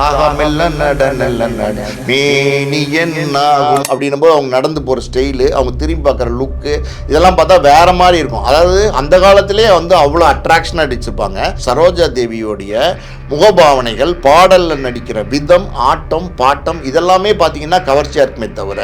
ஆகா நட நல்ல நட மேனி அப்படின்னும் போது அவங்க நடந்து போகிற ஸ்டைலு அவங்க திரும்பி பார்க்குற லுக்கு இதெல்லாம் பார்த்தா வேற மாதிரி இருக்கும். அதாவது அந்த காலத்திலே வந்து அவ்வளோ அட்ராக்ஷனாக அடிச்சிருப்பாங்க சரோஜா தேவியோடைய முகபாவனைகள் பாடலில் நடிக்கிற விதம் ஆட்டம் பாட்டம் இதெல்லாமே பார்த்தீங்கன்னா கவர்ச்சியாக இருக்குமே தவிர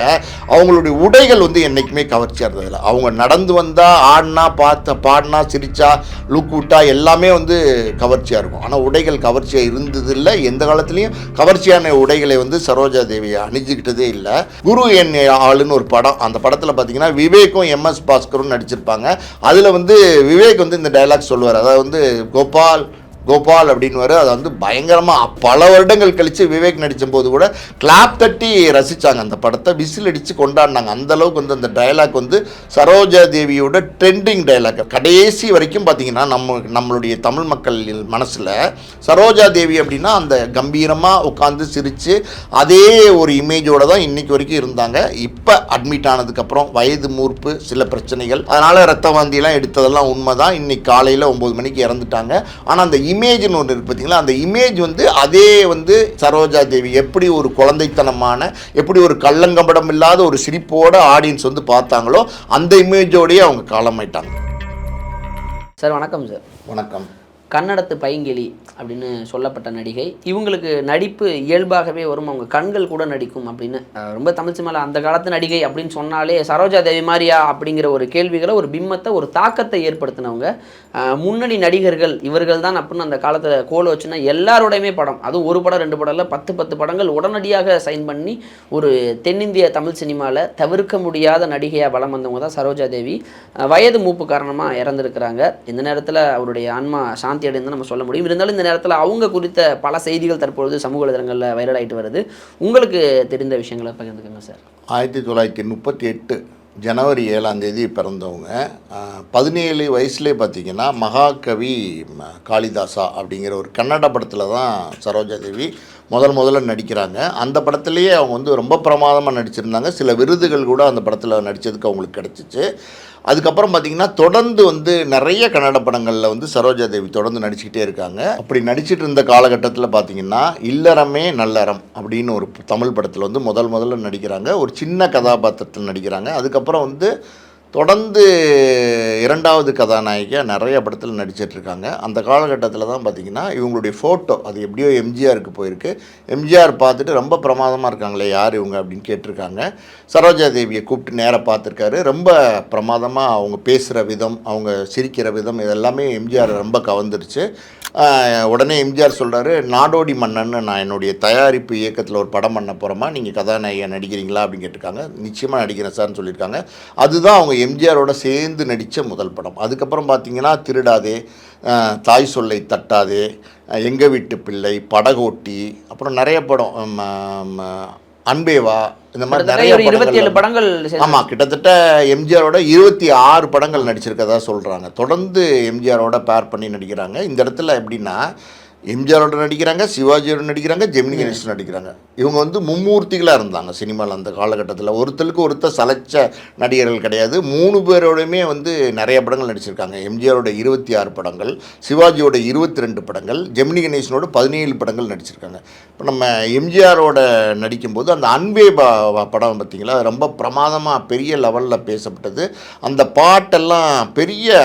அவங்களுடைய உடைகள் வந்து என்றைக்குமே கவர்ச்சியாக இருந்ததில்ல அவங்க நடந்து வந்தால் ஆடினா பார்த்த பாடினா சிரித்தா லுக் விட்டா எல்லாமே வந்து கவர்ச்சியாக இருக்கும். ஆனால் உடைகள் கவர்ச்சியாக இருந்ததில்லை. எந்த காலத்துலேயும் கவர்ச்சியான உடைகளை வந்து சரோஜா தேவியை அணிஞ்சிக்கிட்டதே இல்லை. குரு என் ஆளுன்னு ஒரு படம் அந்த படத்தில் பார்த்தீங்கன்னா விவேக்கும் எம்எஸ் பாஸ்கரும் நடிச்சிருப்பாங்க. அதில் வந்து விவேக் வந்து இந்த டைலாக் சொல்லுவார். அதாவது வந்து கோபால் கோபால் அப்படின்னு வரும் அதை வந்து பயங்கரமாக பல வருடங்கள் கழித்து விவேக் நடித்த போது கூட கிளாப் தட்டி ரசித்தாங்க அந்த படத்தை. விசில் அடித்து கொண்டாடினாங்க. அந்த அளவுக்கு வந்து அந்த டயலாக் வந்து சரோஜா தேவியோட ட்ரெண்டிங் டயலாக் கடைசி வரைக்கும் பார்த்தீங்கன்னா நம்ம நம்மளுடைய தமிழ் மக்கள் மனசில் சரோஜா தேவி அப்படின்னா அந்த கம்பீரமாக உட்காந்து சிரித்து அதே ஒரு இமேஜோடு தான் இன்னைக்கு வரைக்கும் இருந்தாங்க. இப்போ அட்மிட் ஆனதுக்கப்புறம் வயது மூர்ப்பு சில பிரச்சனைகள். அதனால் ரத்த வாந்தியெல்லாம் எடுத்ததெல்லாம் உண்மை தான் இன்னைக்கு காலையில் ஒம்பது மணிக்கு இறந்துட்டாங்க. ஆனால் அந்த இமேஜ்னு ஒன்று இருக்கு பார்த்தீங்களா அந்த இமேஜ் வந்து அதே வந்து சரோஜா தேவி எப்படி ஒரு குழந்தைத்தனமான எப்படி ஒரு கள்ளங்கபடம் இல்லாத ஒரு சிரிப்போட ஆடியன்ஸ் வந்து பார்த்தாங்களோ அந்த இமேஜோடயே அவங்க காலமாயிட்டாங்க. சார் வணக்கம் சார். வணக்கம். கன்னடத்து பைங்கிளி அப்படின்னு சொல்லப்பட்ட நடிகை. இவங்களுக்கு நடிப்பு இயல்பாகவே வரும். அவங்க கண்கள் கூட நடிக்கும் அப்படின்னு. ரொம்ப தமிழ் சினிமாவில் அந்த காலத்து நடிகை அப்படின்னு சொன்னாலே சரோஜா தேவி மாதிரியா அப்படிங்கிற ஒரு கேள்விகளை ஒரு பிம்மத்தை ஒரு தாக்கத்தை ஏற்படுத்தினவங்க. முன்னணி நடிகர்கள் இவர்கள் தான் அப்படின்னு அந்த காலத்தில் கோல வச்சுன்னா எல்லாரோடையுமே படம். அதுவும் ஒரு படம் ரெண்டு படம் இல்லை பத்து பத்து படங்கள் உடனடியாக சைன் பண்ணி ஒரு தென்னிந்திய தமிழ் சினிமாவில் தவிர்க்க முடியாத நடிகையாக வலம் வந்தவங்க தான் சரோஜா தேவி வயது மூப்பு காரணமாக இறந்துருக்கிறாங்க. இந்த நேரத்தில் அவருடைய ஆன்மா சாந்தி அடைந்து நம்ம சொல்ல முடியும். இருந்தாலும் இந்த நேரத்தில் அவங்க குறித்த பல செய்திகள் தற்பொழுது சமூக வலைதளங்களில் வைரல் ஆகிட்டு வருது. உங்களுக்கு தெரிந்த விஷயங்களை பகிர்ந்துக்கோங்க சார் ஆயிரத்தி தொள்ளாயிரத்தி முப்பத்தி எட்டு ஜனவரி ஏழாம் தேதி பிறந்தவங்க. பதினேழு வயசுலேயே பார்த்தீங்கன்னா மகாகவி காளிதாசா அப்படிங்கிற ஒரு கன்னட படத்தில் தான் சரோஜா தேவி முதல் முதல்ல நடிக்கிறாங்க. அந்த படத்துலேயே அவங்க வந்து ரொம்ப பிரமாதமாக நடிச்சிருந்தாங்க. சில விருதுகள் கூட அந்த படத்தில் நடித்ததுக்கு அவங்களுக்கு கிடச்சிச்சு. அதுக்கப்புறம் பார்த்தீங்கன்னா தொடர்ந்து வந்து நிறைய கன்னட படங்களில் வந்து சரோஜா தேவி தொடர்ந்து நடிச்சுக்கிட்டே இருக்காங்க. அப்படி நடிச்சிட்டு இருந்த காலகட்டத்தில் பார்த்தீங்கன்னா இல்லறமே நல்லறம் அப்படின்னு ஒரு தமிழ் படத்தில் வந்து முதல் முதல்ல நடிக்கிறாங்க. ஒரு சின்ன கதாபாத்திரத்தில் நடிக்கிறாங்க. அதுக்கப்புறம் வந்து தொடர்ந்து இரண்டாவது கதாநாயகியாக நிறைய படத்தில் நடிச்சிட்ருக்காங்க. அந்த காலகட்டத்தில் தான் பார்த்திங்கன்னா இவங்களுடைய ஃபோட்டோ அது எப்படியோ எம்ஜிஆருக்கு போயிருக்கு. எம்ஜிஆர் பார்த்துட்டு ரொம்ப பிரமாதமாக இருக்காங்களே யார் இவங்க அப்படின்னு கேட்டிருக்காங்க. சரோஜா தேவியை கூப்பிட்டு நேராக பார்த்துருக்காரு. ரொம்ப பிரமாதமாக அவங்க பேசுகிற விதம் அவங்க சிரிக்கிற விதம் இதெல்லாமே எம்ஜிஆர் ரொம்ப கவர்ந்துருச்சு. உடனே எம்ஜிஆர் சொல்கிறாரு நாடோடி மன்னன்னு நான் என்னுடைய தயாரிப்பு இயக்கத்தில் ஒரு படம் பண்ண போகிறோமா நீங்கள் கதாநாயகன் நடிக்கிறீங்களா? அப்படின்னு கேட்டிருக்காங்க. நிச்சயமாக நடிக்கிறேன் சார்னு சொல்லியிருக்காங்க. அதுதான் அவங்க எம்ஜிஆரோட சேர்ந்து நடித்த முதல் படம். அதுக்கப்புறம் பார்த்தீங்கன்னா திருடாதே தாய் சொல்லை தட்டாதே எங்கள் வீட்டு பிள்ளை படகோட்டி அப்புறம் நிறைய படம் அன்பேவா இந்த மாதிரி நிறைய இருபத்தி ஏழு படங்கள் ஆமாம் கிட்டத்தட்ட எம்ஜிஆரோட இருபத்தி ஆறு படங்கள் நடிச்சிருக்கதா சொல்கிறாங்க தொடர்ந்து எம்ஜிஆரோட பேர் பண்ணி நடிக்கிறாங்க. இந்த இடத்துல எப்படின்னா எம்ஜிஆரோட நடிக்கிறாங்க சிவாஜியோட நடிக்கிறாங்க ஜெமினி கணேசன் நடிக்கிறாங்க. இவங்க வந்து மும்மூர்த்திகளாக இருந்தாங்க சினிமாவில் அந்த காலகட்டத்தில். ஒருத்தருக்கு ஒருத்தர் சலைச்ச நடிகர்கள் கிடையாது. மூணு பேரோடையுமே வந்து நிறைய படங்கள் நடிச்சிருக்காங்க. எம்ஜிஆரோட இருபத்தி ஆறு படங்கள் சிவாஜியோட இருபத்தி ரெண்டு படங்கள் ஜெமினி கணேசனோட பதினேழு படங்கள் நடிச்சிருக்காங்க. இப்போ நம்ம எம்ஜிஆரோட நடிக்கும்போது அந்த அன்பே பா படம் பார்த்தீங்களா ரொம்ப பிரமாதமாக பெரிய லெவலில் பேசப்பட்டது. அந்த பாட்டெல்லாம் பெரிய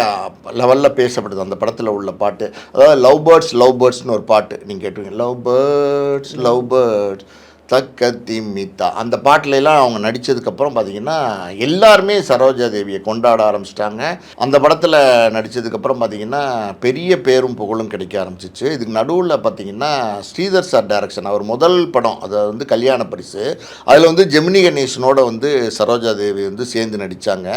லெவலில் பேசப்பட்டது. அந்த படத்தில் உள்ள பாட்டு. அதாவது லவ் பேர்ட்ஸ் லவ் பேர்ட்ஸ்னு ஒரு பாட்டு நீங்கள் கேட்டுருங்க லவ் பேர்ட்ஸ் லவ் பேர்ட்ஸ் தக்க திமித்தா அந்த பாட்டிலெல்லாம் அவங்க நடித்ததுக்கப்புறம் பார்த்தீங்கன்னா எல்லாருமே சரோஜா தேவியை கொண்டாட ஆரம்பிச்சிட்டாங்க. அந்த படத்தில் நடித்ததுக்கப்புறம் பார்த்தீங்கன்னா பெரிய பேரும் புகழும் கிடைக்க ஆரம்பிச்சிச்சு. இதுக்கு நடுவில் பார்த்தீங்கன்னா ஸ்ரீதர் சார் டைரக்ஷன் அவர் முதல் படம் அது வந்து கல்யாண பரிசு. அதில் வந்து ஜெமினி கணேசனோட வந்து சரோஜா தேவி வந்து சேர்ந்து நடித்தாங்க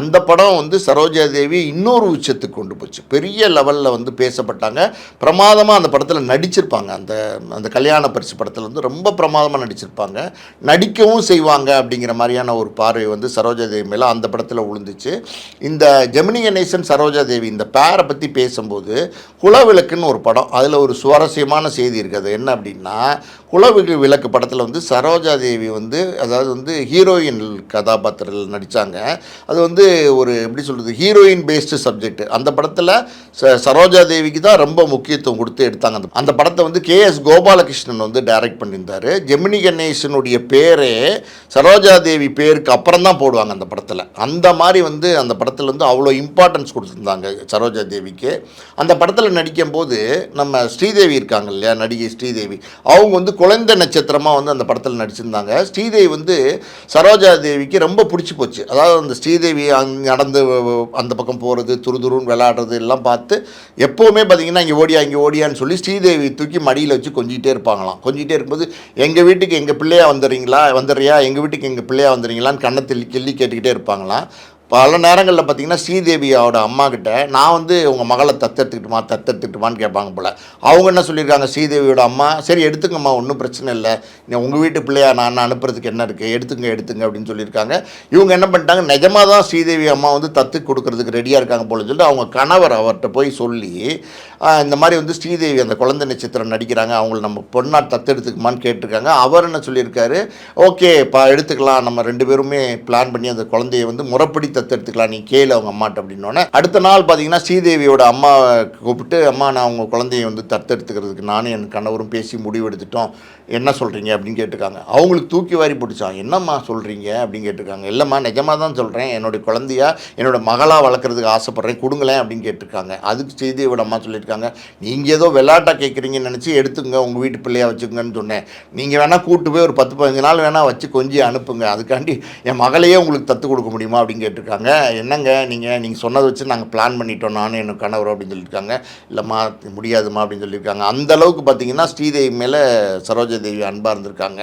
அந்த படம் வந்து சரோஜா தேவி இன்னொரு உச்சத்துக்கு கொண்டு போச்சு. பெரிய லெவலில் வந்து பேசப்பட்டாங்க. பிரமாதமாக அந்த படத்தில் நடிச்சிருப்பாங்க. அந்த அந்த கல்யாண பரிசு படத்தில் வந்து ரொம்ப பிரமாதம் பிரமாதமாக நடிச்சிருப்பாங்க. நடிக்கவும் செய்வாங்க அப்படிங்கிற மாதிரியான ஒரு பார்வை வந்து சரோஜா தேவி மேலே அந்த படத்தில் விழுந்துச்சு இந்த ஜெமினி கணேசன் சரோஜா தேவி இந்த பேரை பற்றி பேசும்போது குலவிளக்குன்னு ஒரு படம். அதில் ஒரு சுவாரஸ்யமான செய்தி இருக்குது. அது என்ன அப்படின்னா குலவிளக்கு விளக்கு படத்தில் வந்து சரோஜா தேவி வந்து அதாவது வந்து ஹீரோயின் கதாபாத்திரத்தில் நடித்தாங்க அது வந்து ஒரு எப்படி சொல்கிறது ஹீரோயின் பேஸ்டு சப்ஜெக்ட் அந்த படத்தில் ச சரோஜா தேவிக்கு தான் ரொம்ப முக்கியத்துவம் கொடுத்து எடுத்தாங்க. அந்த அந்த படத்தை வந்து கே எஸ் கோபாலகிருஷ்ணன் வந்து டைரக்ட் பண்ணியிருந்தார். ஜெமினி கணேசனுடைய பேரே சரோஜா தேவி பேருக்கு அப்புறம் தான் போடுவாங்க அந்த படத்தில். அந்த மாதிரி வந்து அந்த படத்தில் வந்து அவ்வளோ இம்பார்ட்டன்ஸ் கொடுத்துருந்தாங்க சரோஜா தேவிக்கு. அந்த படத்தில் நடிக்கும்போது நம்ம ஸ்ரீதேவி இருக்காங்க இல்லையா நடிகை ஸ்ரீதேவி. அவங்க வந்து குழந்தை நட்சத்திரமாக வந்து அந்த படத்தில் நடிச்சிருந்தாங்க. ஸ்ரீதேவி வந்து சரோஜா தேவிக்கு ரொம்ப பிடிச்சி போச்சு. அதாவது அந்த ஸ்ரீதேவி அங்கே நடந்து அந்த பக்கம் போகிறது துருதுருன்னு விளையாடுறது எல்லாம் பார்த்து எப்போவுமே பார்த்தீங்கன்னா இங்கே ஓடியா இங்கே ஓடியான்னு சொல்லி ஸ்ரீதேவி தூக்கி மடியில் வச்சு கொஞ்சிக்கிட்டே இருப்பாங்களாம். கொஞ்சிக்கிட்டே இருக்கும்போது எங்கள் வீட்டுக்கு எங்கள் பிள்ளையா வந்துடுறீங்களா வந்துடுறியா எங்கள் வீட்டுக்கு எங்கள் பிள்ளையா வந்துடுறீங்களான்னு கண்ணத்தில் கிள்ளி கேட்டுக்கிட்டே இருப்பாங்களாம். பல நேரங்களில் பார்த்தீங்கன்னா ஸ்ரீதேவியோட அம்மா கிட்ட நான் வந்து உங்கள் மகளை தத்தெடுத்துக்கிட்டுமா தத்தெடுத்துக்கிட்டுமான்னு கேட்பாங்க போல். அவங்க என்ன சொல்லியிருக்காங்க? ஸ்ரீதேவியோட அம்மா சரி எடுத்துங்கம்மா ஒன்றும் பிரச்சனை இல்லை. உங்கள் வீட்டு பிள்ளையா நான் அனுப்புறதுக்கு என்ன இருக்குது எடுத்துங்க எடுத்துங்க அப்படின்னு சொல்லியிருக்காங்க. இவங்க என்ன பண்ணிட்டாங்க? நிஜமாக தான் ஸ்ரீதேவி அம்மா வந்து தத்து கொடுக்கறதுக்கு ரெடியாக இருக்காங்க போல சொல்லிட்டு அவங்க கணவர் அவர்கிட்ட போய் சொல்லி இந்த மாதிரி வந்து ஸ்ரீதேவி அந்த குழந்தை நட்சத்திரம் நடிக்கிறாங்க. அவங்கள நம்ம பொண்ணா தத்தெடுத்துக்குமான்னு கேட்டிருக்காங்க. அவர் என்ன சொல்லியிருக்காரு? ஓகே பா எடுத்துக்கலாம். நம்ம ரெண்டு பேருமே பிளான் பண்ணி அந்த குழந்தைய வந்து முறைப்படி தத்தெடுத்துக்கலாம் நீ கேளு அவங்க அம்மாட்ட அப்படின்னோடனே அடுத்த நாள் பார்த்தீங்கன்னா ஸ்ரீதேவியோட அம்மாவை கூப்பிட்டு அம்மா நான் அவங்க குழந்தைய வந்து தத்தெடுத்துக்கிறதுக்கு நானும் என் கணவரும் பேசி முடிவெடுத்துட்டோம். என்ன சொல்கிறீங்க அப்படின்னு கேட்டிருக்காங்க. அவங்களுக்கு தூக்கி வாரி பிடிச்சான் என்னம்மா சொல்கிறீங்க அப்படின்னு கேட்டிருக்காங்க. இல்லைம்மா நிஜமாக தான் சொல்கிறேன் என்னுடைய குழந்தையா என்னோட மகளாக வளர்க்குறதுக்கு ஆசைப்பட்றேன். கொடுங்களேன். அப்படின்னு கேட்டிருக்காங்க. அதுக்கு ஸ்ரீதேவியோட அம்மா சொல்லியிருக்காங்க. நீங்கள் ஏதோ விளாட்டாக கேட்குறீங்கன்னு நினச்சி எடுத்துங்க உங்கள் வீட்டு பிள்ளையாக வச்சுக்கோங்கன்னு சொன்னேன். நீங்கள் வேணால் கூட்டு போய் ஒரு பத்து பதினஞ்சு நாள் வேணால் வச்சு கொஞ்சி அனுப்புங்க. அதுக்காண்டி என் மகளையே உங்களுக்கு தத்து கொடுக்க முடியுமா? அப்படின்னு கேட்டிருக்காங்க. என்னங்க நீங்கள் நீங்கள் சொன்னதை வச்சு நாங்கள் பிளான் பண்ணிட்டோம். நானும் என் கணவர் அப்படின்னு சொல்லியிருக்காங்க. இல்லைம்மா முடியாதும்மா அப்படின்னு சொல்லியிருக்காங்க. அந்த அளவுக்கு பார்த்தீங்கன்னா ஸ்ரீதேவி மேலே சரோஜா தேவி அன்பாக இருந்திருக்காங்க.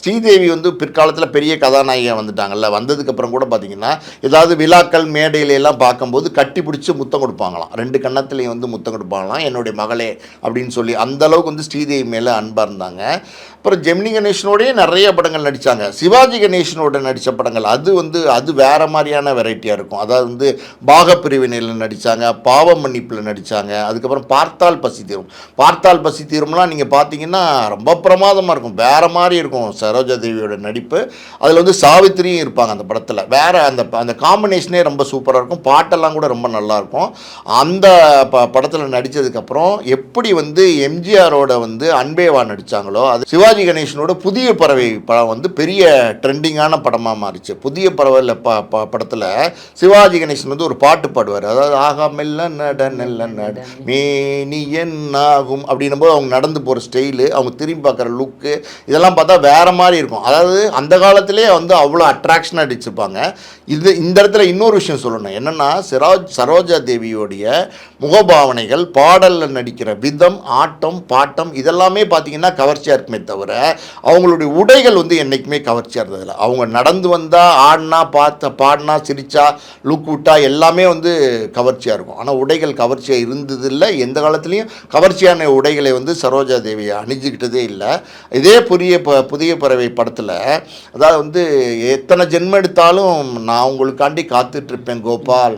ஸ்ரீதேவி வந்து பிற்காலத்தில் பெரிய கதாநாயகியாக வந்துட்டாங்கல்ல. வந்ததுக்கப்புறம் கூட பார்த்தீங்கன்னா ஏதாவது விழாக்கள் மேடையிலெல்லாம் பார்க்கும்போது கட்டி பிடிச்சி முத்தம் கொடுப்பாங்களாம். ரெண்டு கன்னத்துலேயும் வந்து முத்தம் கொடுப்பாங்களாம் என்னுடைய மகளே அப்படின்னு சொல்லி. அந்த அளவுக்கு வந்து ஸ்ரீதேவி மேலே அன்பாக இருந்தாங்க. அப்புறம் ஜெமினி கணேஷனோடய நிறைய படங்கள் நடித்தாங்க சிவாஜி கணேஷனோட நடித்த படங்கள். அது வந்து அது வேற மாதிரியான வெரைட்டியாக இருக்கும். அதாவது வந்து பாகப்பிரிவினையில் நடித்தாங்க பாவ மன்னிப்பில் நடித்தாங்க அதுக்கப்புறம் பார்த்தால் பசி தீரும். பார்த்தால் பசி தீரும்லாம் நீங்கள் பார்த்தீங்கன்னா ரொம்ப பிரமாதமாக இருக்கும். வேறு மாதிரி இருக்கும் சரோஜா தேவியோட நடிப்பு. அதில் வந்து சாவித்திரியும் இருப்பாங்க அந்த படத்தில். வேறு அந்த அந்த காம்பினேஷனே ரொம்ப சூப்பராக இருக்கும். பாட்டெல்லாம் கூட ரொம்ப நல்லாயிருக்கும் அந்த ப படத்தில் நடித்ததுக்கப்புறம் எப்படி வந்து எம்ஜிஆரோட வந்து அன்பேவா நடித்தாங்களோ அது சிவாஜி கணேசனோட புதிய பறவை படம் வந்து பெரிய ட்ரெண்டிங்கான படமாக மாறிச்சு. புதிய பறவை ப ப படத்தில் சிவாஜி கணேசன் வந்து ஒரு பாட்டு பாடுவார். அதாவது ஆகா மெல்ல நட நெல்ல நட மேனி என்னாகும்? அப்படின்னும் போது அவங்க நடந்து போகிற ஸ்டைலு அவங்க திரும்பி பார்க்குற லுக்கு இதெல்லாம் பார்த்தா வேற மாதிரி இருக்கும். அதாவது அந்த காலத்திலே வந்து அவ்வளோ அட்ராக்ஷனாக அடிச்சிருப்பாங்க இது இந்த இடத்துல இன்னொரு விஷயம் சொல்லணும். என்னென்னா சிராஜ் சரோஜா தேவியோடைய முகபாவனைகள் பாடலில் நடிக்கிற விதம் ஆட்டம் பாட்டம் இதெல்லாமே பார்த்தீங்கன்னா கவர்ச்சியாக இருக்குமே தவிர அவங்களுடைய உடைகள் வந்து என்றைக்குமே கவர்ச்சியாக இருந்ததில்ல. அவங்க நடந்து வந்தால் ஆடினா பார்த்த பாடினா சிரிச்சா லுக் விட்டா எல்லாமே வந்து கவர்ச்சியாக இருக்கும். ஆனால் உடைகள் கவர்ச்சியாக இருந்ததில்லை. எந்த காலத்துலேயும் கவர்ச்சியான உடைகளை வந்து சரோஜா தேவி அணிஞ்சிக்கிட்டதே இல்லை. இதே புதிய ப புதிய பறவை படத்தில் அதாவது வந்து எத்தனை ஜென்மம் எடுத்தாலும் நான் உங்களுக்காண்டி காத்துட்ருப்பேன் கோபால்.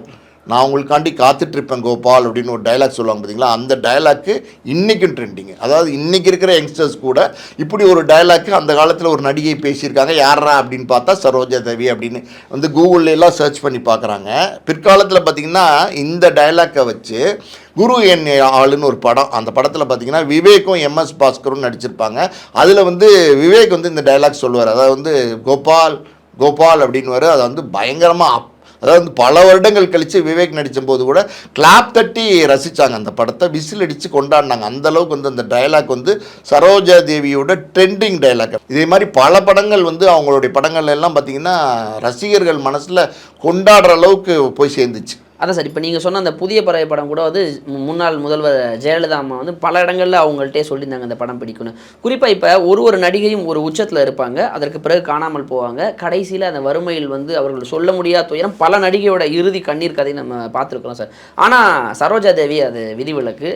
நான் உங்களுக்காண்டி காத்துட்ருப்பேன் கோபால் அப்படின்னு ஒரு டைலாக் சொல்லுவாங்க பார்த்தீங்களா? அந்த டைலாக்கு இன்றைக்கும் ட்ரெண்டிங் அதாவது இன்றைக்கி இருக்கிற யங்ஸ்டர்ஸ் கூட இப்படி ஒரு டைலாக்கு அந்த காலத்தில் ஒரு நடிகை பேசியிருக்காங்க. யாரா அப்படின்னு பார்த்தா சரோஜா தேவி அப்படின்னு வந்து கூகுளில் எல்லாம் சர்ச் பண்ணி பார்க்குறாங்க. பிற்காலத்தில் பார்த்தீங்கன்னா இந்த டைலாக்கை வச்சு குரு என் ஆளுன்னு ஒரு படம் அந்த படத்தில் பார்த்தீங்கன்னா விவேக்கும் எம்எஸ் பாஸ்கரும் நடிச்சிருப்பாங்க. அதில் வந்து விவேக் வந்து இந்த டைலாக் சொல்லுவார். அதாவது வந்து கோபால் கோபால் அப்படின்னு அதை வந்து பயங்கரமாக அப் அதாவது பல வருடங்கள் கழித்து விவேக் நடித்த போது கூட கிளாப் தட்டி ரசித்தாங்க அந்த படத்தை. விசில் அடித்து கொண்டாடினாங்க. அந்த அளவுக்கு வந்து அந்த டயலாக் வந்து சரோஜா தேவியோட ட்ரெண்டிங் டயலாக் இதே மாதிரி பல படங்கள் வந்து அவங்களுடைய படங்கள் எல்லாம் பார்த்திங்கன்னா ரசிகர்கள் மனசில் கொண்டாடுற அளவுக்கு போய் சேர்ந்துச்சு. அதான் சார் இப்போ நீங்கள் சொன்ன அந்த புதிய பறவை படம் கூட வந்து முன்னாள் முதல்வர் ஜெயலலிதா அம்மா வந்து பல இடங்களில் அவங்கள்ட்டே சொல்லியிருந்தாங்க இந்த படம் பிடிக்கும்னு. குறிப்பாக இப்போ ஒரு ஒரு நடிகையும் ஒரு உச்சத்தில் இருப்பாங்க. அதற்கு பிறகு காணாமல் போவாங்க. கடைசியில் அந்த வறுமையில் வந்து அவர்கள் சொல்ல முடியாத துயரம் பல நடிகையோட இறுதி கண்ணீர் கதை நம்ம பார்த்துருக்கோம் சார். ஆனால் சரோஜா தேவி அது விதிவிலக்கு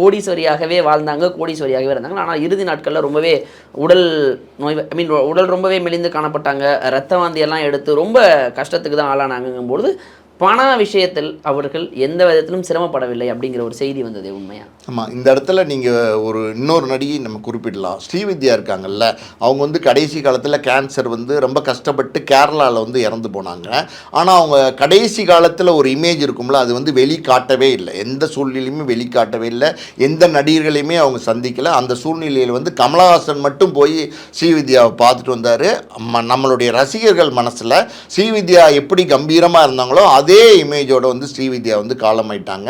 கோடீஸ்வரியாகவே வாழ்ந்தாங்க கோடீஸ்வரியாகவே இருந்தாங்க. ஆனால் இறுதி நாட்களில் ரொம்பவே உடல் நோய் ஐ மீன் உடல் ரொம்பவே மெலிந்து காணப்பட்டாங்க. ரத்த வாந்தி எல்லாம் எடுத்து ரொம்ப கஷ்டத்துக்கு தான் ஆளானாங்கும்போது பண விஷயத்தில் அவர்கள் எந்த விதத்திலும் சிரமப்படவில்லை அப்படிங்கிற ஒரு செய்தி வந்தது உண்மையா? ஆமாம் இந்த இடத்துல நீங்கள் ஒரு இன்னொரு நடிகை நம்ம குறிப்பிடலாம். ஸ்ரீவித்யா இருக்காங்கல்ல அவங்க வந்து கடைசி காலத்தில் கேன்சர் வந்து ரொம்ப கஷ்டப்பட்டு கேரளாவில் வந்து இறந்து போனாங்க. ஆனால் அவங்க கடைசி காலத்தில் ஒரு இமேஜ் இருக்கும்ல அது வந்து வெளிக்காட்டவே இல்லை. எந்த சூழ்நிலையுமே வெளிக்காட்டவே இல்லை. எந்த நடிகர்களையுமே அவங்க சந்திக்கலை. அந்த சூழ்நிலையில் வந்து கமலஹாசன் மட்டும் போய் ஸ்ரீவித்யாவை பார்த்துட்டு வந்தார். நம்மளுடைய ரசிகர்கள் மனசில் ஸ்ரீவித்யா எப்படி கம்பீரமாக இருந்தாங்களோ அதே இமேஜோட வந்து ஸ்ரீவித்யா வந்து காலமாயிட்டாங்க.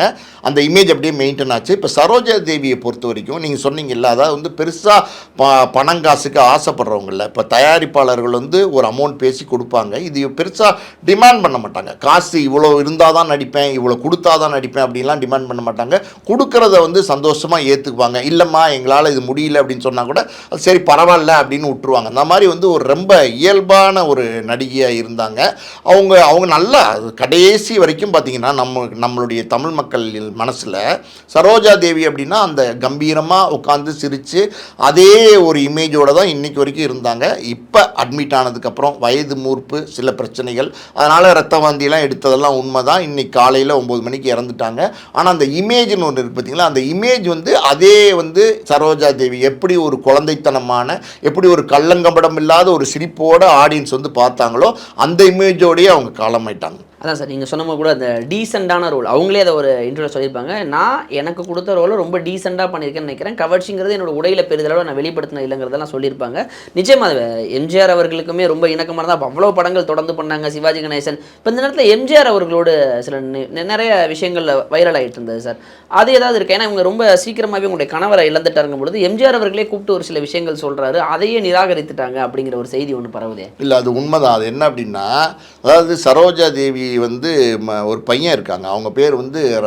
அந்த இமேஜ் அப்படியே மெயின்டைன் ஆச்சு. இப்போ சரோஜா தேவியை பொறுத்த வரைக்கும் நீங்கள் சொன்னீங்கல்ல அதாவது வந்து பெருசாக ப பணங்காசுக்கு ஆசைப்படுறவங்கள இப்போ தயாரிப்பாளர்கள் வந்து ஒரு அமௌண்ட் பேசி கொடுப்பாங்க. இது பெருசாக டிமாண்ட் பண்ண மாட்டாங்க. காசு இவ்வளோ இருந்தால் தான் நடிப்பேன் இவ்வளோ கொடுத்தா தான் நடிப்பேன் அப்படின்லாம் டிமாண்ட் பண்ண மாட்டாங்க. கொடுக்கறத வந்து சந்தோஷமாக ஏற்றுக்குவாங்க இல்லைம்மா எங்களால் இது முடியல அப்படின்னு சொன்னால் கூட அது சரி பரவாயில்ல அப்படின்னு விட்டுருவாங்க. அந்த மாதிரி வந்து ஒரு ரொம்ப இயல்பான ஒரு நடிகையாக இருந்தாங்க. அவங்க அவங்க நல்லா கடைசி வரைக்கும் பார்த்தீங்கன்னா நம்ம நம்மளுடைய தமிழ் மக்கள் மனசில் சரோஜா தேவி அப்படின்னா அந்த கம்பீரமாக உட்காந்து சிரித்து அதே ஒரு இமேஜோடு தான் இன்றைக்கி வரைக்கும் இருந்தாங்க. இப்போ அட்மிட் ஆனதுக்கப்புறம் வயது மூர்ப்பு சில பிரச்சனைகள் அதனால் ரத்த வாந்தியெல்லாம் எடுத்ததெல்லாம் உண்மை தான் இன்றைக்கி காலையில் ஒம்பது மணிக்கு இறந்துட்டாங்க. ஆனால் அந்த இமேஜ்னு ஒன்று இருக்குது பார்த்திங்களா? அந்த இமேஜ் வந்து அதே வந்து சரோஜா தேவி எப்படி ஒரு குழந்தைத்தனமான எப்படி ஒரு கள்ளங்கபடம் இல்லாத ஒரு சிரிப்போட ஆடியன்ஸ் வந்து பார்த்தாங்களோ அந்த இமேஜோடயே அவங்க காலமாயிட்டாங்க. அதான் சார் நீங்கள் சொன்ன கூட அந்த டீசெண்டான ரோல் அவங்களே அதை ஒரு இன்டர்வியூ சொல்லியிருப்பாங்க. நான் எனக்கு கொடுத்த ரோலை ரொம்ப டீசெண்டாக பண்ணியிருக்கேன்னு நினைக்கிறேன். கவர்ச்சிங்கிறது என்னோட உடையில பெரிதளவு நான் வெளிப்படுத்தின இல்லைங்கிறதெல்லாம் சொல்லியிருப்பாங்க. நிச்சயமாக அது எம்ஜிஆர் அவர்களுக்குமே ரொம்ப இணக்கமாக தான். அவ்வளோ படங்கள் தொடர்ந்து பண்ணாங்க சிவாஜி கணேசன். இப்போ இந்த நேரத்தில் எம்ஜிஆர் அவர்களோடு சில நிறைய விஷயங்கள் வைரல் ஆகிட்டு இருந்தது சார். அது ஏதாவது இருக்கு? ஏன்னா இவங்க ரொம்ப சீக்கிரமாகவே உங்களுடைய கணவரை இழந்துட்டாருங்க பொழுது எம்ஜிஆர் அவர்களே கூப்பிட்டு ஒரு சில விஷயங்கள் சொல்கிறாரு அதையே நிராகரித்துட்டாங்க அப்படிங்கிற ஒரு செய்தி ஒன்று பரவுதே. இல்லை அது உண்மைதான். அது என்ன அப்படின்னா அதாவது சரோஜா தேவி வந்து ம- ஒரு பையன் இருக்காங்க. அவங்க பேர் வந்து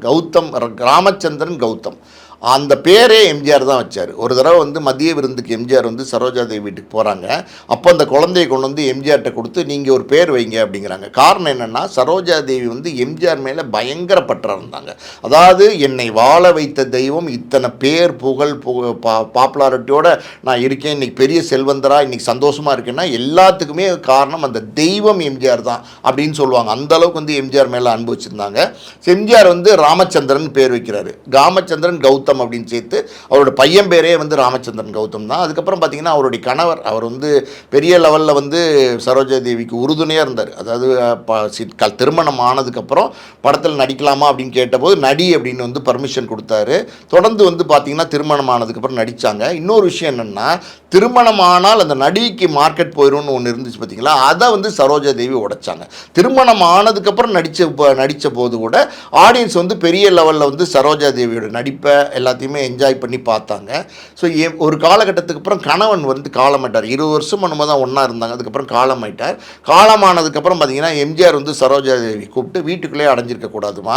கௌதம் ராமச்சந்திரன் கௌதம். அந்த பேரே எம்ஜிஆர் தான் வச்சார். ஒரு தடவை வந்து மதிய விருந்துக்கு எம்ஜிஆர் வந்து சரோஜா தேவி வீட்டுக்கு போகிறாங்க அப்போ அந்த குழந்தையை கொண்டு வந்து எம்ஜிஆர்கிட்ட கொடுத்து நீங்கள் ஒரு பேர் வைங்க அப்படிங்கிறாங்க. காரணம் என்னென்னா சரோஜா தேவி வந்து எம்ஜிஆர் மேலே பயங்கர பற்றா இருந்தாங்க. அதாவது என்னை வாழ வைத்த தெய்வம் இத்தனை பேர் புகழ் புக பா பாப்புலாரிட்டியோட நான் இருக்கேன். இன்றைக்கி பெரிய செல்வந்தரா இன்னைக்கு சந்தோஷமாக இருக்கேன்னா எல்லாத்துக்குமே காரணம் அந்த தெய்வம் எம்ஜிஆர் தான் அப்படின்னு சொல்லுவாங்க. அந்த அளவுக்கு வந்து எம்ஜிஆர் மேலே அனுபவிச்சிருந்தாங்க எம்ஜிஆர் வந்து ராமச்சந்திரன் பேர் வைக்கிறாரு. ராமச்சந்திரன் கௌதம் அப்படின்னு சேர்த்து அவரோட பையன் பேரே வந்து ராமச்சந்திரன் கௌதம் தான். அதுக்கப்புறம் பார்த்தீங்கன்னா அவருடைய கணவர் அவர் வந்து பெரிய லெவலில் வந்து சரோஜா தேவிக்கு உறுதுணையாக இருந்தார். அதாவது திருமணம் ஆனதுக்கப்புறம் படத்தில் நடிக்கலாமா அப்படின்னு கேட்டபோது நடி அப்படின்னு வந்து பர்மிஷன் கொடுத்தாரு. தொடர்ந்து வந்து பார்த்தீங்கன்னா திருமணம் ஆனதுக்கப்புறம் நடித்தாங்க இன்னொரு விஷயம் என்னென்னா திருமணம் ஆனால் அந்த நடிகைக்கு மார்க்கெட் போயிடும்னு ஒன்று இருந்துச்சு பார்த்தீங்களா அதை வந்து சரோஜா தேவி உடைச்சாங்க. திருமணம் ஆனதுக்கப்புறம் நடித்த நடித்த போது கூட ஆடியன்ஸ் வந்து பெரிய லெவலில் வந்து சரோஜா தேவியோட நடிப்பை எல்லாத்தையுமே என்ஜாய் பண்ணி பார்த்தாங்க. ஸோ ஒரு காலகட்டத்துக்கு அப்புறம் கணவன் வந்து காலமாயிட்டார். இருபது வருஷம் நம்ம தான் ஒன்றா இருந்தாங்க. அதுக்கப்புறம் காலமாயிட்டார். காலமானதுக்கப்புறம் பார்த்தீங்கன்னா எம்ஜிஆர் வந்து சரோஜா தேவி கூப்பிட்டு வீட்டுக்குள்ளே அடைஞ்சிருக்க கூடாதுமா.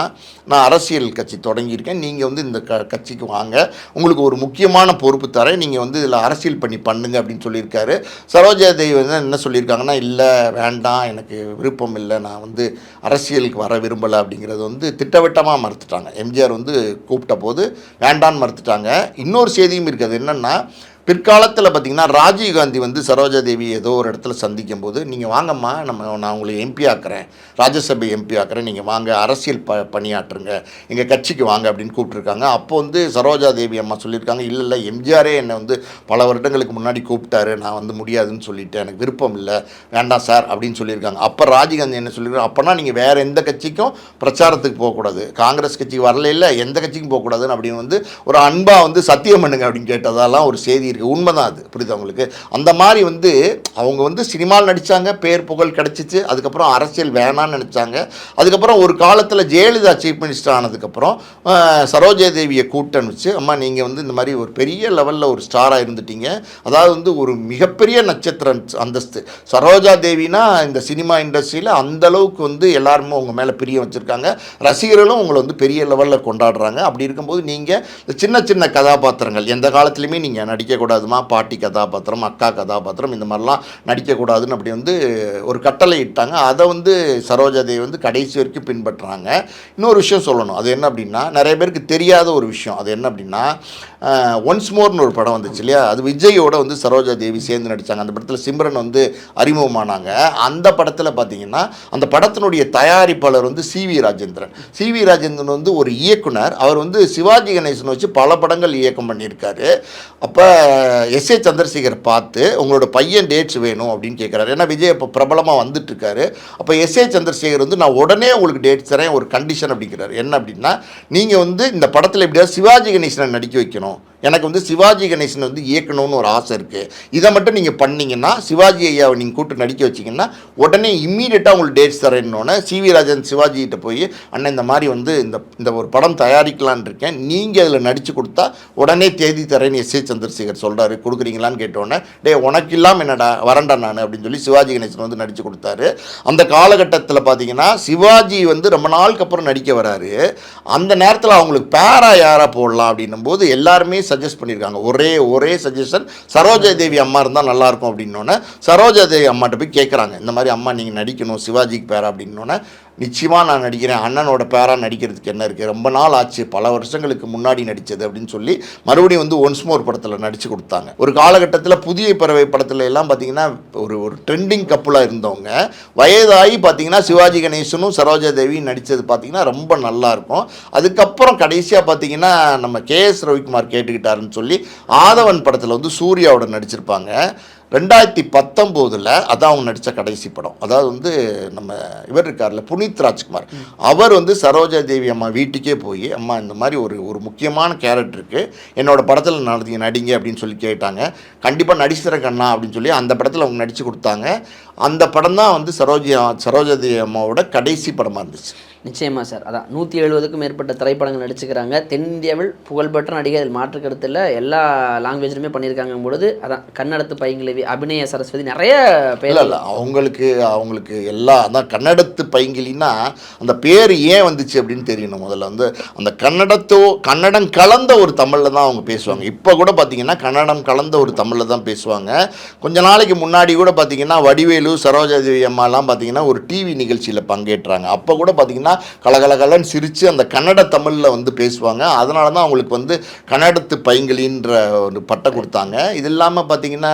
நான் அரசியல் கட்சி தொடங்கியிருக்கேன். நீங்கள் வந்து இந்த க கட்சிக்கு வாங்க. உங்களுக்கு ஒரு முக்கியமான பொறுப்பு தரேன். நீங்கள் வந்து இதில் அரசியல் பண்ணி பண்ணுங்க அப்படின்னு சொல்லியிருக்காரு. சரோஜா தேவி வந்து என்ன சொல்லியிருக்காங்கன்னா இல்லை வேண்டாம். எனக்கு விருப்பம் இல்லை. நான் வந்து அரசியலுக்கு வர விரும்பலை. அப்படிங்கிறது வந்து திட்டவட்டமாக மறுத்துட்டாங்க. எம்ஜிஆர் வந்து கூப்பிட்ட போது வேண்டாம். வேண்டான்னு மறுத்துட்டாங்க. இன்னொரு செய்தியும் இருக்குது. என்னென்னா பிற்காலத்தில் பார்த்தீங்கன்னா ராஜீவ்காந்தி வந்து சரோஜா தேவி ஏதோ ஒரு இடத்துல சந்திக்கும் போது நீங்கள் வாங்கம்மா நம்ம நான் உங்களை எம்பி ஆக்குறேன். ராஜ்யசபை எம்பி ஆக்குறேன். நீங்கள் வாங்க அரசியல் ப பணியாற்றுங்க. எங்கள் கட்சிக்கு வாங்க அப்படின்னு கூப்பிட்ருக்காங்க அப்போ வந்து சரோஜா தேவி அம்மா சொல்லியிருக்காங்க இல்லை இல்லை எம்ஜிஆரே என்னை வந்து பல வருடங்களுக்கு முன்னாடி கூப்பிட்டாரு. நான் வந்து முடியாதுன்னு சொல்லிவிட்டேன் எனக்கு விருப்பம் இல்லை. வேண்டாம் சார் அப்படின்னு சொல்லியிருக்காங்க. அப்போ ராஜீவ்காந்தி என்ன சொல்லியிருக்காங்க அப்போனா நீங்கள் வேறு எந்த கட்சிக்கும் பிரச்சாரத்துக்கு போகக்கூடாது. காங்கிரஸ் கட்சிக்கு வரல இல்லை எந்த கட்சிக்கும் போகக்கூடாதுன்னு அப்படின்னு வந்து ஒரு அன்பாக வந்து சத்தியம் பண்ணுங்க அப்படின்னு கேட்டதெல்லாம் ஒரு செய்தி இருக்கு. உண்மைதான் அது. புரியுது அவங்களுக்கு அந்த மாதிரி வந்து அவங்க வந்து சினிமாவில் நடித்தாங்க பேர் புகழ் கிடச்சிச்சு. அதுக்கப்புறம் அரசியல் வேணான்னு நினச்சாங்க. அதுக்கப்புறம் ஒரு காலத்தில் ஜெயலலிதா சீஃப் மினிஸ்டர் ஆனதுக்கப்புறம் சரோஜாதேவியை சரோஜா தேவியை கூட்டன் வச்சு அம்மா நீங்கள் வந்து இந்த மாதிரி ஒரு பெரிய லெவலில் ஒரு ஸ்டாராக இருந்துட்டீங்க. அதாவது வந்து ஒரு மிகப்பெரிய நட்சத்திர அந்தஸ்து. சரோஜா தேவினா இந்த சினிமா இண்டஸ்ட்ரியில் அந்த அளவுக்கு வந்து எல்லாருமே உங்கள் மேலே பிரியம் வச்சுருக்காங்க. ரசிகர்களும் உங்களை வந்து பெரிய லெவலில் கொண்டாடுறாங்க. அப்படி இருக்கும்போது நீங்கள் இந்த சின்ன சின்ன கதாபாத்திரங்கள் எந்த காலத்துலையுமே நீங்கள் நடிக்கக்கூடாதுமா பாட்டி கதாபாத்திரம் அக்கா கதாபாத்திரம் இந்த மாதிரிலாம் நடிக்கக்கூடாதுன்னு அப்படி வந்து ஒரு கட்டளை இட்டாங்க. அதை வந்து சரோஜா தேவி வந்து கடைசி வரைக்கும் பின்பற்றுறாங்க இன்னொரு விஷயம் சொல்லணும். அது என்ன அப்படின்னா நிறைய பேருக்கு தெரியாத ஒரு விஷயம். அது என்ன அப்படின்னா ஒன்ஸ் மோர்னு ஒரு படம் வந்துச்சு இல்லையா? அது விஜயோட வந்து சரோஜா தேவி சேர்ந்து நடித்தாங்க அந்த படத்தில் சிம்ரன் வந்து அறிமுகமானாங்க. அந்த படத்தில் பார்த்தீங்கன்னா அந்த படத்தினுடைய தயாரிப்பாளர் வந்து C V Rajendran. C V Rajendran வந்து ஒரு இயக்குனர். அவர் வந்து சிவாஜி கணேசன் வச்சு பல படங்கள் இயக்கம் பண்ணியிருக்காரு. அப்போ எஸ் ஏ சந்திரசேகர் பார்த்து உங்களோட பையன் டேட்ஸ் வேணும் அப்படின்னு கேட்குறாரு ஏன்னா விஜய் இப்போ பிரபலமாக வந்துட்டுருக்காரு. அப்போ எஸ் ஏ சந்திரசேகர் வந்து நான் உடனே உங்களுக்கு டேட்ஸ் தரேன். ஒரு கண்டிஷன் அப்படிங்கிறார். என்ன அப்படின்னா நீங்கள் வந்து இந்த படத்தில் எப்படியாவது சிவாஜி கணேசனை நடிக்க வைக்கணும். no, எனக்கு வந்து சிவாஜி கணேசன் வந்து இயக்கணும்னு ஒரு ஆசை இருக்குது இதை மட்டும் நீங்கள் பண்ணிங்கன்னா சிவாஜி ஐயாவை நீங்கள் கூப்பிட்டு நடிக்க வச்சிங்கன்னா உடனே இம்மீடியட்டாக உங்களுக்கு டேட்ஸ் தரேன்னொன்னே சி வி ராஜன் சிவாஜிகிட்ட போய் அண்ணன் இந்த மாதிரி வந்து இந்த இந்த ஒரு படம் தயாரிக்கலான்னு இருக்கேன். நீங்கள் அதில் நடித்து கொடுத்தா உடனே தேதி தரேன்னு எஸ் ஏ சந்திரசேகர் சொல்கிறாரு கொடுக்குறீங்களான்னு கேட்டோன்னே டே உனக்கு இல்லாமல் என்னடா வரண்டா நான் அப்படின்னு சொல்லி சிவாஜி கணேசன் வந்து நடித்து கொடுத்தாரு. அந்த காலகட்டத்தில் பார்த்தீங்கன்னா சிவாஜி வந்து ரொம்ப நாளுக்கு அப்புறம் நடிக்க வராரு. அந்த நேரத்தில் அவங்களுக்கு பேரா யாராக போடலாம் அப்படின்னும் போது எல்லாருமே சஜஸ்ட் பண்ணியிருக்காங்க. ஒரே ஒரே சஜஷன் சரோஜா தேவி அம்மா இருந்தால் நல்லாயிருக்கும் அப்படின்னோடனே சரோஜா தேவி அம்மாட்ட போய் கேட்குறாங்க இந்த மாதிரி அம்மா நீங்கள் நடிக்கணும் சிவாஜிக்கு பேர் அப்படின்னோடனே நிச்சயமாக நான் நடிக்கிறேன். அண்ணனோட பேராக நடிக்கிறதுக்கு என்ன இருக்குது ரொம்ப நாள் ஆச்சு. பல வருஷங்களுக்கு முன்னாடி நடித்தது அப்படின்னு சொல்லி மறுபடியும் வந்து ஒன்ஸ் மோர் படத்தில் நடித்து கொடுத்தாங்க. ஒரு காலகட்டத்தில் புதிய பறவை படத்துல எல்லாம் பார்த்தீங்கன்னா ஒரு ஒரு ட்ரெண்டிங் கப்புலாக இருந்தவங்க வயதாகி பார்த்தீங்கன்னா சிவாஜி கணேசனும் சரோஜா தேவியும் நடித்தது பார்த்தீங்கன்னா ரொம்ப நல்லா இருக்கும். அதுக்கப்புறம் கடைசியாக பார்த்தீங்கன்னா நம்ம கே எஸ் ரவிக்குமார் கேட்டுக்கிட்டாருன்னு சொல்லி ஆதவன் படத்தில் வந்து சூர்யாவோட நடிச்சிருப்பாங்க. ரெண்டாயிரத்தி பத்தொம்போதில் அதான் அவங்க நடித்த கடைசி படம். அதாவது வந்து நம்ம இவர் இருக்கார்ல புனித் ராஜ்குமார். அவர் வந்து சரோஜா தேவி அம்மா வீட்டுக்கே போய் அம்மா இந்த மாதிரி ஒரு ஒரு முக்கியமான கேரக்டருக்கு என்னோட படத்தில் நடந்தீங்க நடிங்க அப்படின்னு சொல்லி கேட்டாங்க. கண்டிப்பாக நடிச்சுற கண்ணா அப்படின்னு சொல்லி அந்த படத்தில் அவங்க நடித்து கொடுத்தாங்க. அந்த படம் தான் வந்து சரோஜா சரோஜா தேவி அம்மாவோட கடைசி படமாக இருந்துச்சு. நிச்சயமா சார். அதான் நூற்றி எழுபதுக்கும் மேற்பட்ட திரைப்படங்கள் நடிச்சுக்கிறாங்க தென்னிந்தியாவில் புகழ்பெற்ற நடிகை அதில் மாற்று கருத்தில் எல்லா லாங்குவேஜ்லையுமே பண்ணியிருக்காங்க பொழுது அதான் கன்னடத்து பைங்கிலவி அபிநய சரஸ்வதி நிறைய பேர். இல்லை அவங்களுக்கு அவங்களுக்கு எல்லா அதான் கன்னடத்து பைங்கிலின்னா அந்த பேர் ஏன் வந்துச்சு அப்படின்னு தெரியணும். முதல்ல வந்து அந்த கன்னடத்தோ கன்னடம் கலந்த ஒரு தமிழில் தான் அவங்க பேசுவாங்க. இப்போ கூட பார்த்தீங்கன்னா கன்னடம் கலந்த ஒரு தமிழில் தான் பேசுவாங்க. கொஞ்ச நாளைக்கு முன்னாடி கூட பார்த்தீங்கன்னா வடிவேலு சரோஜா தேவி அம்மாலாம் பார்த்தீங்கன்னா ஒரு டிவி நிகழ்ச்சியில் பங்கேற்றாங்க. அப்போ கூட பார்த்தீங்கன்னா கலகலகலன்னு சிரித்து அந்த கன்னட தமிழில் வந்து பேசுவாங்க. அதனால தான் அவங்களுக்கு வந்து கன்னடத்து பைங்கிலின்ற ஒரு பட்டம் கொடுத்தாங்க. இது இல்லாமல் பார்த்தீங்கன்னா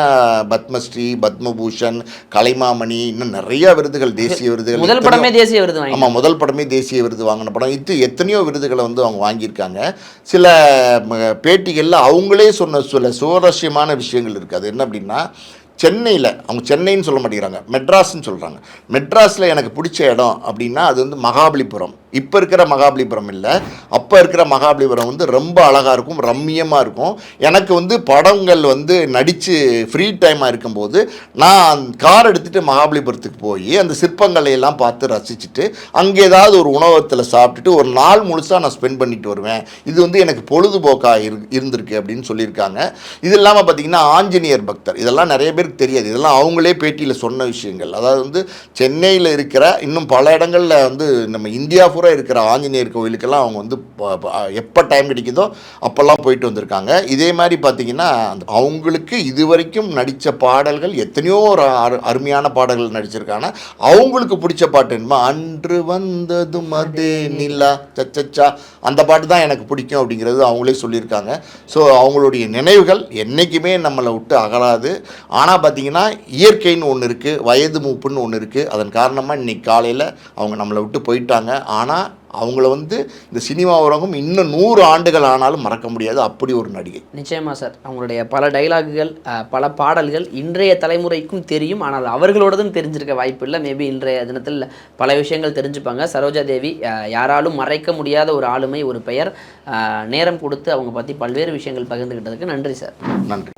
பத்மஸ்ரீ பத்மபூஷன் கலைமாமணி இன்னும் நிறைய விருதுகள் தேசிய விருதுகள். முதல் படமே தேசிய விருது ஆமாம் முதல் படமே தேசிய விருது வாங்கின படம். இது எத்தனையோ விருதுகளை வந்து அவங்க வாங்கியிருக்காங்க. சில பேட்டிகளில் அவங்களே சொன்ன சில சுவாரஸ்யமான விஷயங்கள் இருக்குது அது என்ன அப்படின்னா சென்னையில் அவங்க சென்னைன்னு சொல்ல மாட்டேங்கிறாங்க. மெட்ராஸ்ன்னு சொல்கிறாங்க மெட்ராஸில் எனக்கு பிடிச்ச இடம் அப்படின்னா அது வந்து மகாபலிபுரம். இப்போ இருக்கிற மகாபலிபுரம் இல்லை. அப்போ இருக்கிற மகாபலிபுரம் வந்து ரொம்ப அழகாக இருக்கும் ரம்மியமாக இருக்கும். எனக்கு வந்து படங்கள் வந்து நடித்து ஃப்ரீ டைமாக இருக்கும்போது நான் கார் எடுத்துகிட்டு மகாபலிபுரத்துக்கு போய் அந்த சிற்பங்களை எல்லாம் பார்த்து ரசிச்சுட்டு அங்கே ஏதாவது ஒரு உணவகத்தில் சாப்பிட்டுட்டு ஒரு நாள் முழுசாக நான் ஸ்பெண்ட் பண்ணிட்டு வருவேன். இது வந்து எனக்கு பொழுதுபோக்காக இரு இருந்திருக்கு அப்படின்னு சொல்லியிருக்காங்க. இது இல்லாமல் பார்த்தீங்கன்னா ஆஞ்சநேயர் பக்தர். இதெல்லாம் நிறைய பேருக்கு தெரியாது. இதெல்லாம் அவங்களே பேட்டியில் சொன்ன விஷயங்கள். அதாவது வந்து சென்னையில் இருக்கிற இன்னும் பல இடங்களில் வந்து நம்ம இந்தியா பூரா இருக்கிற ஆஞ்சநேயர் கோவிலுக்கெல்லாம் அவங்க வந்து எப்போ டைம் கிடைக்குதோ அப்போல்லாம் போயிட்டு வந்திருக்காங்க. இதே மாதிரி பார்த்தீங்கன்னா அந்த அவங்களுக்கு இதுவரைக்கும் நடித்த பாடல்கள் எத்தனையோ ஒரு அரு அருமையான பாடல்கள் நடிச்சிருக்காங்க. அவங்களுக்கு பிடிச்ச பாட்டு என்னமா அன்று வந்ததும் அதே நிலா சச்சச்சா அந்த பாட்டு தான் எனக்கு பிடிக்கும் அப்படிங்கிறது அவங்களே சொல்லியிருக்காங்க. ஸோ அவங்களுடைய நினைவுகள் என்றைக்குமே நம்மளை விட்டு அகலாது. ஆனால் பார்த்தீங்கன்னா இயற்கைன்னு ஒன்று இருக்குது வயது மூப்புன்னு ஒன்று இருக்குது அதன் காரணமாக இன்னைக்கு காலையில் அவங்க நம்மளை விட்டு போயிட்டாங்க. ஆனால் அவங்கள வந்து இந்த சினிமா உலகம் இன்னும் நூறு ஆண்டுகள் ஆனாலும் மறக்க முடியாது. அப்படி ஒரு நடிகை. நிச்சயமா சார் அவங்களுடைய பல டைலாகுகள் பல பாடல்கள் இன்றைய தலைமுறைக்கும் தெரியும். ஆனால் அவர்களோடதும் தெரிஞ்சிருக்க வாய்ப்பு இல்லை மேபி இன்றைய தினத்தில் பல விஷயங்கள் தெரிஞ்சுப்பாங்க. சரோஜா தேவி யாராலும் மறைக்க முடியாத ஒரு ஆளுமை ஒரு பெயர் நேரம் கொடுத்து அவங்க பற்றி பல்வேறு விஷயங்கள் பகிர்ந்துக்கிட்டதுக்கு நன்றி சார் நன்றி.